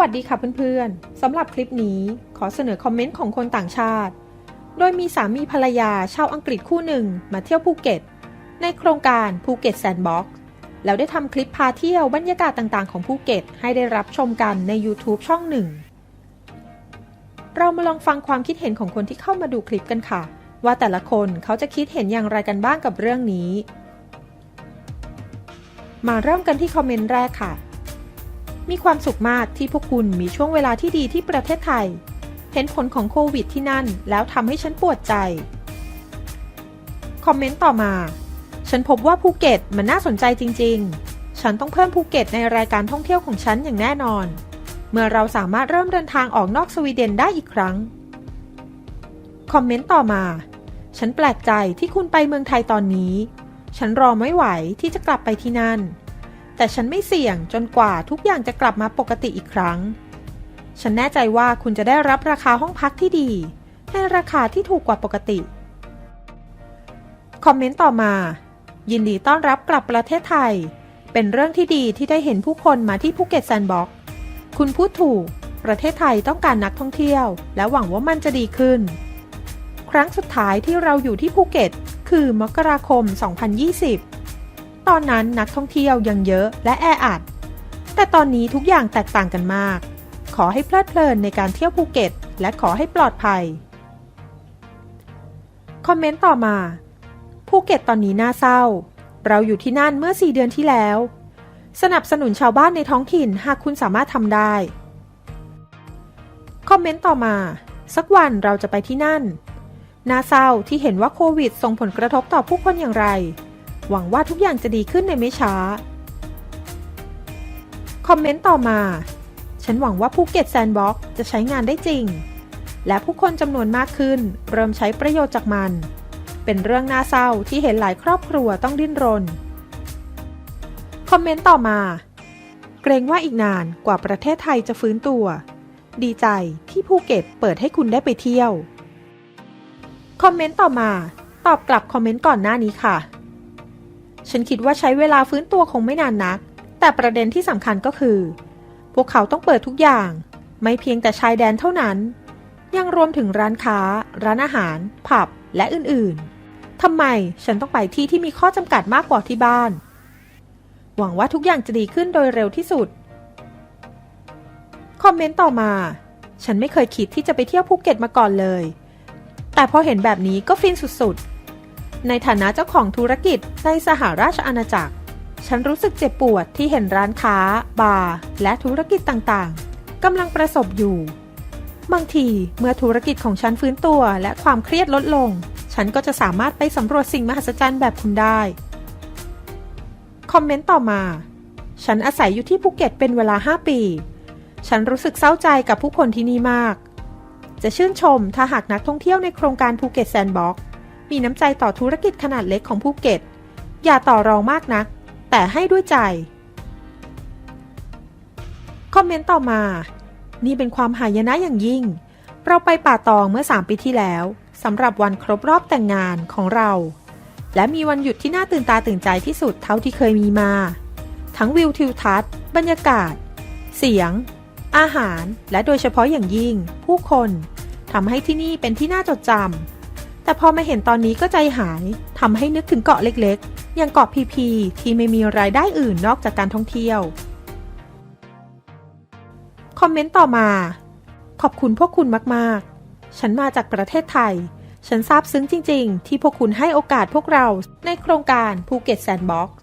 สวัสดีค่ะเพื่อนๆ สำหรับคลิปนี้ขอเสนอคอมเมนต์ของคนต่างชาติ โดยมีสามีภรรยาชาวอังกฤษคู่หนึ่งมาเที่ยวภูเก็ต ในโครงการภูเก็ตแซนด์บ็อกซ์แล้วได้ทำคลิปพาเที่ยวบรรยากาศต่างๆของภูเก็ตให้ได้รับชมกันใน YouTube ช่องหนึ่ง เรามาลองฟังความคิดเห็นของคนที่เข้ามาดูคลิปกันค่ะ ว่าแต่ละคนเขาจะคิดเห็นอย่างไรกันบ้างกับเรื่องนี้ มาเริ่มกันที่คอมเมนต์แรกค่ะ มีความสุขมากที่พวกคุณมีช่วงเวลาที่ดีที่ประเทศไทย เห็นผลของโควิดที่นั่นแล้วทำให้ฉันปวดใจ คอมเมนต์ต่อมา ฉันพบว่าภูเก็ตมันน่าสนใจจริง ๆ ฉันต้องเพิ่มภูเก็ตในรายการท่องเที่ยวของฉันอย่างแน่นอน เมื่อเราสามารถเริ่มเดินทางออกนอกสวีเดนได้อีกครั้ง คอมเมนต์ต่อมา ฉันแปลกใจที่คุณไปเมืองไทยตอนนี้ ฉันรอไม่ไหวที่จะกลับไปที่นั่น แต่ฉันไม่เสี่ยงจนกว่าทุกอย่างจะกลับมาปกติอีกครั้ง ฉันแน่ใจว่าคุณจะได้รับราคาห้องพักที่ดี ในราคาที่ถูกกว่าปกติ คอมเมนต์ต่อมา ยินดีต้อนรับกลับประเทศไทย เป็นเรื่องที่ดีที่ได้เห็นผู้คนมาที่ภูเก็ตแซนด์บ็อกคุณพูดถูก ประเทศไทยต้องการนักท่องเที่ยว และหวังว่ามันจะดีขึ้น ครั้งสุดท้ายที่เราอยู่ที่ภูเก็ต คือมกราคม 2020 ตอนนั้นนักท่องเที่ยวยังเยอะและแออัด แต่ตอนนี้ทุกอย่างแตกต่างกันมาก ขอให้เพลิดเพลินในการเที่ยวภูเก็ต และขอให้ปลอดภัย คอมเมนต์ต่อมา ภูเก็ตตอนนี้น่าเศร้า เราอยู่ที่นั่นเมื่อ 4 เดือนที่แล้ว สนับสนุนชาวบ้านในท้องถิ่นหากคุณสามารถทำได้ คอมเมนต์ต่อมา สักวันเราจะไปที่นั่น น่าเศร้าที่เห็นว่าโควิดส่งผลกระทบต่อผู้คนอย่างไร หวังว่าทุกอย่างจะดีขึ้นในไม่ช้า คอมเมนต์ต่อมา ฉันหวังว่าภูเก็ตแซนด์บ็อกซ์จะใช้งานได้จริง และผู้คนจำนวนมากขึ้น เริ่มใช้ประโยชน์จากมัน เป็นเรื่องน่าเศร้าที่เห็นหลายครอบครัวต้องดิ้นรน คอมเมนต์ต่อมา เกรงว่าอีกนานกว่าประเทศไทยจะฟื้นตัว ดีใจที่ภูเก็ตเปิดให้คุณได้ไปเที่ยว คอมเมนต์ต่อมา ตอบกลับคอมเมนต์ก่อนหน้านี้ค่ะ ฉันคิดว่าใช้เวลาฟื้นตัวคงไม่นานนัก แต่ประเด็นที่สำคัญก็คือ พวกเขาต้องเปิดทุกอย่าง ไม่เพียงแต่ชายแดนเท่านั้น ยังรวมถึงร้านค้า ร้านอาหาร ผับ และอื่นๆทำไมฉันต้องไปที่ที่มีข้อจำกัดมากกว่าที่บ้าน หวังว่าทุกอย่างจะดีขึ้นโดยเร็วที่สุด คอมเมนต์ต่อมา ฉันไม่เคยคิดที่จะไปเที่ยวภูเก็ตมาก่อนเลย แต่พอเห็นแบบนี้ก็ฟินสุดๆ ในฐานะเจ้าของธุรกิจในสหราชอาณาจักร ฉันรู้สึกเจ็บปวดที่เห็นร้านค้า บาร์และธุรกิจต่างๆกำลังประสบอยู่ บางทีเมื่อธุรกิจของฉันฟื้นตัวและความเครียดลดลง ฉันก็จะสามารถไปสำรวจสิ่งมหัศจรรย์แบบคุณได้ คอมเมนต์ต่อมา ฉันอาศัยอยู่ที่ภูเก็ตเป็นเวลา 5 ปี ฉันรู้สึกเศร้าใจกับผู้คนที่นี่มาก จะชื่นชมถ้าหากนักท่องเที่ยวในโครงการภูเก็ตแซนด์บ็อกซ์ มีน้ำใจต่อธุรกิจขนาดเล็กของภูเก็ต อย่าต่อรองมากนัก แต่ให้ด้วยใจ คอมเมนต์ต่อมา นี่เป็นความหายนะอย่างยิ่ง เราไปป่าตองเมื่อ 3 ปีที่แล้วสำหรับวันครบรอบแต่งงานของเรา และมีวันหยุดที่น่าตื่นตาตื่นใจที่สุดเท่าที่เคยมีมา ทั้งวิวทิวทัศน์ บรรยากาศ เสียง อาหาร และโดยเฉพาะอย่างยิ่ง ผู้คนทำให้ที่นี่เป็นที่น่าจดจำ แต่พอมาเห็นตอนนี้ก็ใจหายทำให้นึกถึงเกาะเล็กๆ อย่างเกาะพีพีที่ไม่มีรายได้อื่นนอกจากการท่องเที่ยว คอมเมนต์ต่อมา ขอบคุณพวกคุณมากๆ ฉันมาจากประเทศไทย ฉันซาบซึ้งจริง ๆ ที่พวกคุณให้โอกาสพวกเราในโครงการภูเก็ตแซนด์บ็อกซ์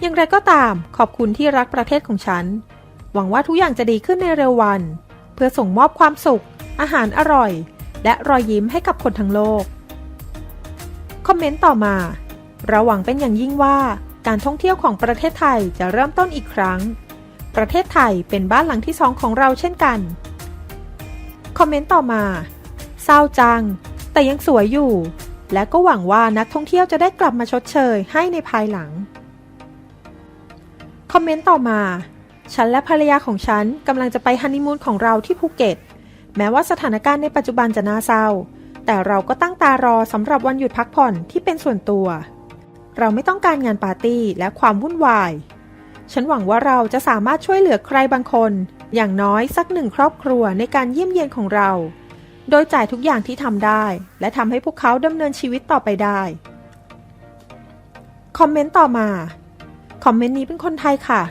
อย่างไรก็ตามขอบคุณที่รักประเทศของฉัน หวังว่าทุกอย่างจะดีขึ้นในเร็ววัน เพื่อส่งมอบความสุข อาหารอร่อย และรอยยิ้มให้กับคนทั้งโลก อมเมนต์ต่อมาราหวังเป็นอย่างยิ่งว่าการท่องเที่ยวของประเทศไทยจะเริ่มต้นอีกครั้ง ประเทศไทยเป็นบ้านหลังที่สองของเราเช่นกัน คอมเมนต์ต่อมา เศร้าจัง แต่ยังสวยอยู่ และก็หวังว่านักท่องเที่ยวจะได้กลับมาชดเชยให้ในภายหลัง คอมเมนต์ต่อมา ฉันและภรรยาของฉันกำลังจะไปฮันนีมูนของเราที่ภูเก็ต แม้ว่าสถานการณ์ในปัจจุบันจะน่าเศร้า แต่เราก็ตั้งตารอสำหรับวันหยุดพักผ่อนที่เป็นส่วนตัว เราไม่ต้องการงานปาร์ตี้และความวุ่นวาย ฉันหวังว่าเราจะสามารถช่วยเหลือใครบางคน อย่างน้อยสักหนึ่งครอบครัวในการเยี่ยมเยียนของเรา โดยจ่ายทุกอย่างที่ทำได้ และทำให้พวกเขาดำเนินชีวิตต่อไปได้คอมเมนต์ต่อมา คอมเมนต์นี้เป็นคนไทยค่ะ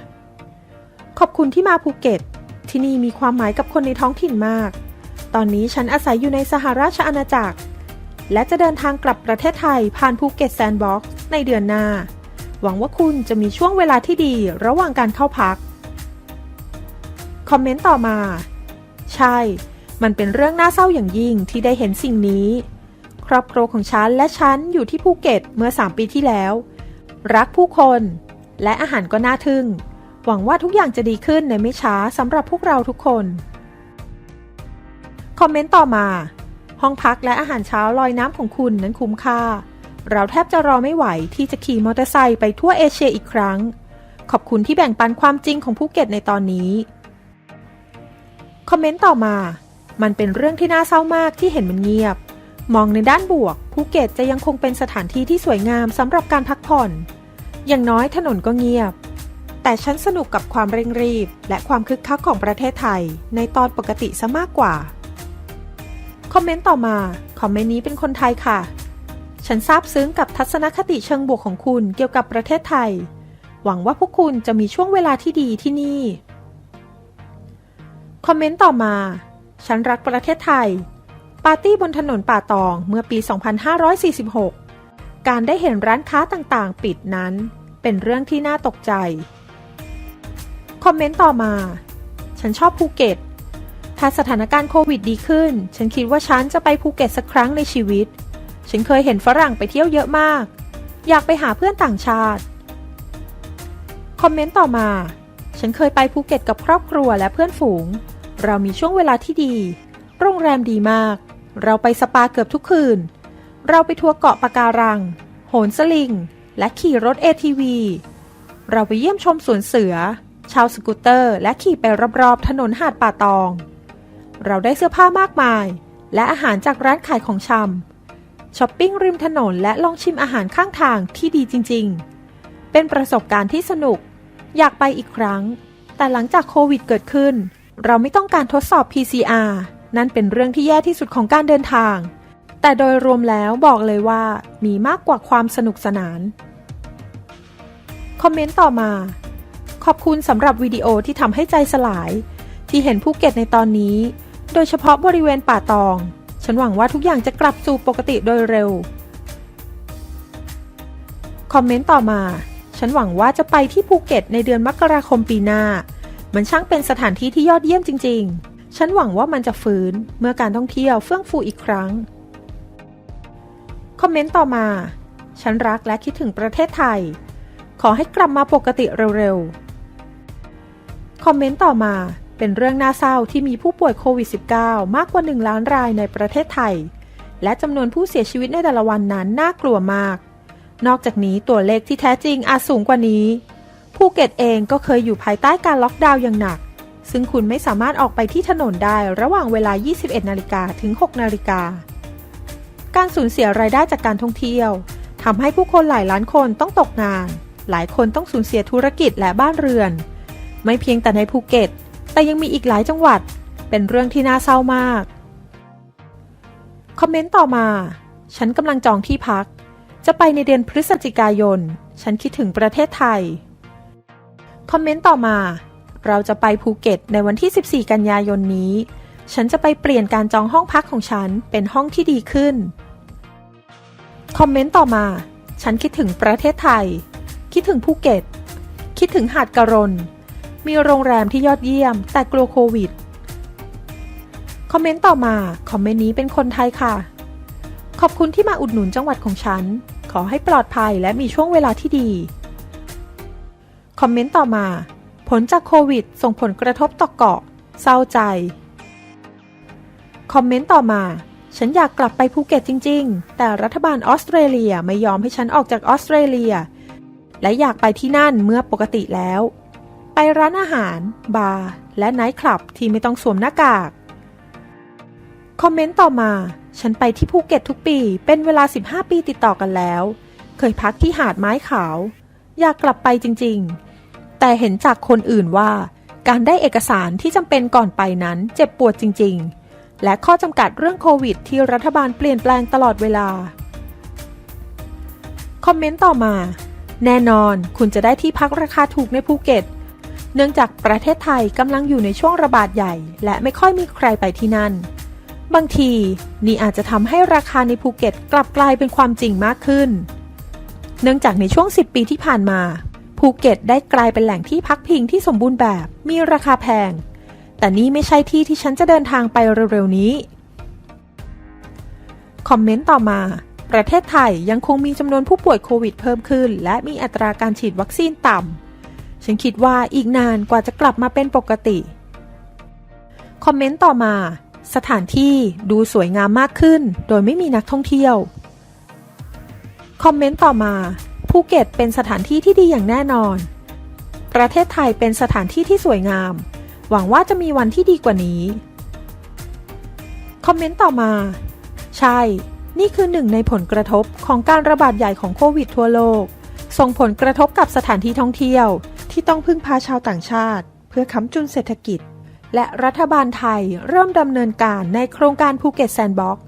ขอบคุณที่มาภูเก็ต ที่นี่มีความหมายกับคนในท้องถิ่นมาก ตอนนี้ฉันอาศัยอยู่ในสหราชอาณาจักร และจะเดินทางกลับประเทศไทยผ่านภูเก็ตแซนด์บ็อกซ์ในเดือนหน้า หวังว่าคุณจะมีช่วงเวลาที่ดีระหว่างการเข้าพัก คอมเมนต์ต่อมา ใช่ มันเป็นเรื่องน่าเศร้าอย่างยิ่งที่ได้เห็นสิ่งนี้ ครอบครัวของฉันและฉันอยู่ที่ภูเก็ตเมื่อ 3 ปีที่แล้ว รักผู้คน และอาหารก็น่าทึ่ง หวังว่าทุกอย่างจะดีขึ้นในไม่ช้าสำหรับพวกเราทุกคน คอมเมนต์ต่อมา ห้องพักและอาหารเช้าลอยน้ำของคุณนั้นคุ้มค่า เราแทบจะรอไม่ไหวที่จะขี่มอเตอร์ไซค์ไปทั่วเอเชียอีกครั้ง ขอบคุณที่แบ่งปันความจริงของภูเก็ตในตอนนี้ คอมเมนต์ต่อมา มันเป็นเรื่องที่น่าเศร้ามากที่เห็นมันเงียบ มองในด้านบวกภูเก็ตจะยังคงเป็นสถานที่ที่สวยงามสำหรับการพักผ่อน อย่างน้อยถนนก็เงียบแต่ฉันสนุกกับความเร่งรีบ และความคึกคักของประเทศไทย ในตอนปกติซะมากกว่า คอมเมนต์ต่อมา คอมเมนต์นี้เป็นคนไทยค่ะ ฉันซาบซึ้งกับทัศนคติเชิงบวกของคุณเกี่ยวกับประเทศไทย หวังว่าพวกคุณจะมีช่วงเวลาที่ดีที่นี่ คอมเมนต์ต่อมา ฉันรักประเทศไทย ปาร์ตี้บนถนนป่าตองเมื่อปี 2546 การได้เห็นร้านค้าต่างๆ ปิดนั้น เป็นเรื่องที่น่าตกใจ คอมเมนต์ต่อมา ฉันชอบภูเก็ต ถ้าสถานการณ์โควิดดีขึ้น ฉันคิดว่าฉันจะไปภูเก็ตสักครั้งในชีวิต ฉันเคยเห็นฝรั่งไปเที่ยวเยอะมาก อยากไปหาเพื่อนต่างชาติ คอมเมนต์ต่อมา ฉันเคยไปภูเก็ตกับครอบครัวและเพื่อนฝูง เรามีช่วงเวลาที่ดี โรงแรมดีมาก เราไปสปาเกือบทุกคืน เราไปทัวร์เกาะปะการัง โหนสลิง และขี่รถ ATV เราไปเยี่ยมชมสวนเสือ ชาวสกูตเตอร์ และขี่ไปรอบๆ ถนนหาดป่าตอง เราได้เสื้อผ้ามากมาย และอาหารจากร้านขายของชำช้อปปิ้งริมถนนและลองชิมอาหารข้างทางที่ดีจริง ๆ เป็นประสบการณ์ที่สนุก อยากไปอีกครั้ง แต่หลังจากโควิดเกิดขึ้น เราไม่ต้องการทดสอบ PCR นั่นเป็นเรื่องที่แย่ที่สุดของการเดินทาง แต่โดยรวมแล้วบอกเลยว่ามีมากกว่าความสนุกสนาน คอมเมนต์ต่อมา ขอบคุณสำหรับวิดีโอที่ทำให้ใจสลาย ที่เห็นภูเก็ตในตอนนี้ โดยเฉพาะบริเวณป่าตอง ฉันหวังว่าทุกอย่างจะกลับสู่ปกติโดยเร็ว คอมเมนต์ต่อมา ฉันหวังว่าจะไปที่ภูเก็ตในเดือนมกราคมปีหน้า มันช่างเป็นสถานที่ที่ยอดเยี่ยมจริง ๆ ฉันหวังว่ามันจะฟื้นเมื่อการท่องเที่ยวเฟื่องฟูอีกครั้ง คอมเมนต์ต่อมา ฉันรักและคิดถึงประเทศไทย ขอให้กลับมาปกติเร็วๆ คอมเมนต์ต่อมา เป็นเรื่องน่าเศร้าที่มีผู้ป่วยโควิด -19 มากกว่า 1 ล้านรายในประเทศไทย และจำนวนผู้เสียชีวิตในแต่ละวันนั้นน่ากลัวมาก นอกจากนี้ตัวเลขที่แท้จริงอาจสูงกว่านี้ ภูเก็ตเองก็เคยอยู่ภายใต้การล็อกดาวน์อย่างหนัก ซึ่งคุณไม่สามารถออกไปที่ถนนได้ระหว่างเวลา 21 นาฬิกาถึง 6 นาฬิกา การสูญเสียรายได้จากการท่องเที่ยวทำให้ผู้คนหลายล้านคนต้องตกงาน หลายคนต้องสูญเสียธุรกิจและบ้านเรือน ไม่เพียงแต่ในภูเก็ต แต่ยังมีอีกหลายจังหวัด เป็นเรื่องที่น่าเศร้ามาก คอมเมนต์ต่อมา ฉันกำลังจองที่พัก จะไปในเดือนพฤศจิกายน ฉันคิดถึงประเทศไทย คอมเมนต์ต่อมา เราจะไปภูเก็ตในวันที่ 14 กันยายนนี้ ฉันจะไปเปลี่ยนการจองห้องพักของฉันเป็นห้องที่ดีขึ้น คอมเมนต์ต่อมา ฉันคิดถึงประเทศไทย คิดถึงภูเก็ต คิดถึงหาดกระรน มีโรงแรมที่ยอดเยี่ยม แต่กลัวโควิด คอมเมนต์ต่อมา คอมเมนต์นี้เป็นคนไทยค่ะ ขอบคุณที่มาอุดหนุนจังหวัดของฉัน ขอให้ปลอดภัยและมีช่วงเวลาที่ดี คอมเมนต์ต่อมา ผลจากโควิด ส่งผลกระทบต่อเกาะ เศร้าใจ คอมเมนต์ต่อมา ฉันอยากกลับไปภูเก็ตจริง ๆ แต่รัฐบาลออสเตรเลียไม่ยอมให้ฉันออกจากออสเตรเลีย และอยากไปที่นั่นเมื่อปกติแล้ว ไปร้านอาหาร บาร์ และไนท์คลับที่ไม่ต้องสวมหน้ากาก คอมเมนต์ต่อมา ฉันไปที่ภูเก็ตทุกปี เป็นเวลา 15 ปีติดต่อกันแล้ว เคยพักที่หาดไม้ขาว อยากกลับไปจริง ๆ แต่เห็นจากคนอื่นว่า การได้เอกสารที่จำเป็นก่อนไปนั้นเจ็บปวดจริง ๆ และข้อจำกัดเรื่องโควิด ที่รัฐบาลเปลี่ยนแปลงตลอดเวลา คอมเมนต์ต่อมาแน่นอนคุณจะได้ที่พักราคาถูกในภูเก็ต นื่องจากประเทศไทยกำลังอยู่ในช่วงระบาดใหญ่ และไม่ค่อยมีใครไปที่นั่น บางทีนี่อาจจะทำให้ราคาในภูเก็ตกลับกลายเป็นความจริงมากขึ้น เนื่องจากในช่วง 10 ปีที่ผ่านมา ภูเก็ตได้กลายเป็นแหล่งที่พักพิงที่สมบูรณ์แบบ มีราคาแพง แต่นี่ไม่ใช่ที่ที่ฉันจะเดินทางไปเร็วๆนี้ คอมเมนต์ต่อมาประเทศไทยยังคงมีจำนวนผู้ป่วยโควิดเพิ่มขึ้น และมีอัตราการฉีดวัคซีนต่ำ ฉันคิดว่าอีกนานกว่าจะกลับมาเป็นปกติ คอมเมนต์ต่อมา สถานที่ดูสวยงามมากขึ้น โดยไม่มีนักท่องเที่ยว คอมเมนต์ต่อมาภูเก็ตเป็นสถานที่ที่ดีอย่างแน่นอน ประเทศไทยเป็นสถานที่ที่สวยงาม หวังว่าจะมีวันที่ดีกว่านี้ คอมเมนต์ต่อมา ใช่ นี่คือหนึ่งในผลกระทบของการระบาดใหญ่ของโควิดทั่วโลก ส่งผลกระทบกับสถานที่ท่องเที่ยว ที่ต้องพึ่งพาชาวต่างชาติ เพื่อค้ำจุนเศรษฐกิจ และรัฐบาลไทยเริ่มดำเนินการในโครงการภูเก็ตแซนด์บ็อกซ์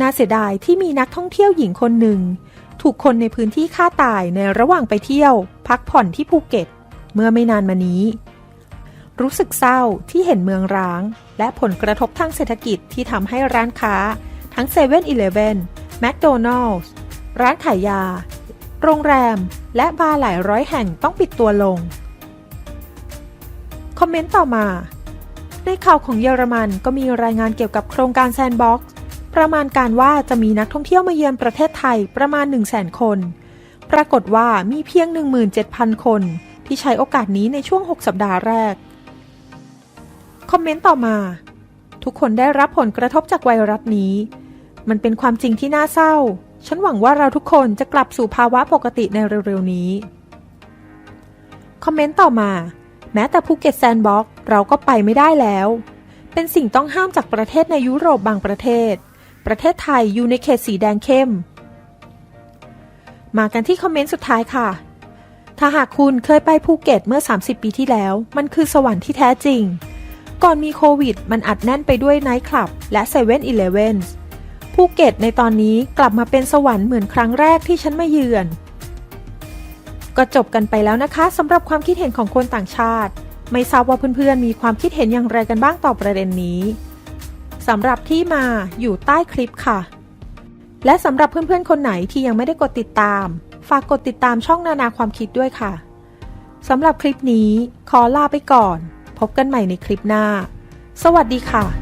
น่าเสียดายที่มีนักท่องเที่ยวหญิงคนหนึ่ง ถูกคนในพื้นที่ฆ่าตายในระหว่างไปเที่ยว พักผ่อนที่ภูเก็ต เมื่อไม่นานมานี้ รู้สึกเศร้าที่เห็นเมืองร้าง และผลกระทบทางเศรษฐกิจที่ทำให้ร้านค้า ทั้ง7 e เ e ่ e อแมคโดนัลล์ร้านขายยา โรงแรม และบาร์หลายร้อยแห่งต้องปิดตัวลง คอมเมนต์ต่อมา ในข่าวของเยอรมันก็มีรายงานเกี่ยวกับโครงการแซนด์บ็อกซ์ประมาณการว่าจะมีนักท่องเที่ยวมาเยือนประเทศไทยประมาณ 1 0 0 0 0 0 คน ปรากฏว่ามีเพียง 17,000 คน ที่ใช้โอกาสนี้ในช่วง 6 สัปดาห์แรก คอมเมนต์ต่อมา ทุกคนได้รับผลกระทบจากไวรัสนี้ มันเป็นความจริงที่น่าเศร้า ฉันหวังว่าเราทุกคนจะกลับสู่ภาวะปกติในเร็วๆนี้ คอมเมนต์ต่อมา แม้แต่ภูเก็ตแซนด์บ็อกเราก็ไปไม่ได้แล้ว เป็นสิ่งต้องห้ามจากประเทศในยุโรปบางประเทศ ประเทศไทยอยู่ในเขตสีแดงเข้ม มากันที่คอมเมนต์สุดท้ายค่ะ ถ้าหากคุณเคยไปภูเก็ตเมื่อ 30 ปีที่แล้ว มันคือสวรรค์ที่แท้จริง ก่อนมีโควิด มันอัดแน่นไปด้วยไนท์คลับ และ7 e เ e ่ e อีเลฟเว ภูเก็ตในตอนนี้กลับมาเป็นสวรรค์เหมือนครั้งแรกที่ฉันมาเยือน ก็จบกันไปแล้วนะคะสำหรับความคิดเห็นของคนต่างชาติ ไม่ทราบว่าเพื่อนๆมีความคิดเห็นอย่างไรกันบ้างต่อประเด็นนี้สำหรับที่มาอยู่ใต้คลิปค่ะ และสำหรับเพื่อนๆคนไหนที่ยังไม่ได้กดติดตาม ฝากกดติดตามช่องนานาความคิดด้วยค่ะสำหรับคลิปนี้ขอลาไปก่อน พบกันใหม่ในคลิปหน้า สวัสดีค่ะ